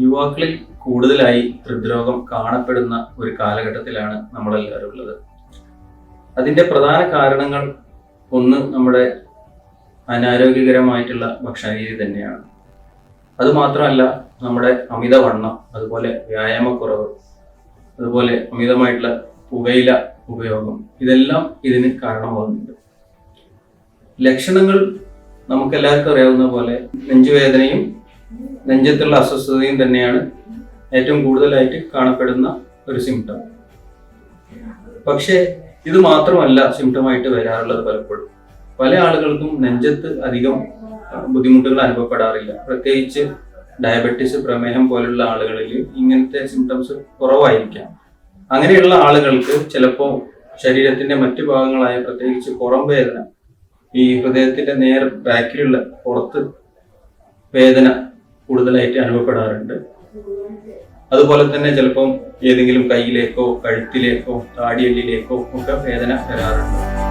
യുവാക്കളിൽ കൂടുതലായി ഹൃദ്രോഗം കാണപ്പെടുന്ന ഒരു കാലഘട്ടത്തിലാണ് നമ്മളെല്ലാവരും ഉള്ളത്. അതിന്റെ പ്രധാന കാരണങ്ങൾ ഒന്ന് നമ്മുടെ അനാരോഗ്യകരമായിട്ടുള്ള ഭക്ഷണരീതി തന്നെയാണ്. അതുമാത്രമല്ല നമ്മുടെ അമിതവണ്ണം അതുപോലെ വ്യായാമക്കുറവ് അതുപോലെ അമിതമായിട്ടുള്ള പുകയില ഉപയോഗം ഇതെല്ലാം ഇതിന് കാരണമാകുന്നുണ്ട്. ലക്ഷണങ്ങൾ നമുക്കെല്ലാവർക്കും അറിയാവുന്ന പോലെ നെഞ്ചുവേദനയും നെഞ്ചത്തുള്ള അസ്വസ്ഥതയും തന്നെയാണ് ഏറ്റവും കൂടുതലായിട്ട് കാണപ്പെടുന്ന ഒരു സിംറ്റം പക്ഷേ ഇത് മാത്രമല്ല സിംറ്റമായിട്ട് വരാറുള്ളത് പലപ്പോഴും. പല ആളുകൾക്കും നെഞ്ചത്ത് അധികം ബുദ്ധിമുട്ടുകൾ അനുഭവപ്പെടാറില്ല. പ്രത്യേകിച്ച് ഡയബറ്റിസ് പ്രമേഹം പോലുള്ള ആളുകളിൽ ഇങ്ങനത്തെ സിംറ്റംസ് കുറവായിരിക്കാം. അങ്ങനെയുള്ള ആളുകൾക്ക് ചിലപ്പോൾ ശരീരത്തിന്റെ മറ്റു ഭാഗങ്ങളായ പ്രത്യേകിച്ച് പുറം വേദന ഈ ഹൃദയത്തിന്റെ നേർ ബാക്കിലുള്ള പുറത്ത് വേദന കൂടുതലായിട്ട് അനുഭവപ്പെടാറുണ്ട്. അതുപോലെ തന്നെ ചിലപ്പം ഏതെങ്കിലും കയ്യിലേക്കോ കഴുത്തിലേക്കോ താടിയല്ലിലേക്കോ ഒക്കെ വേദന വരാറുണ്ട്.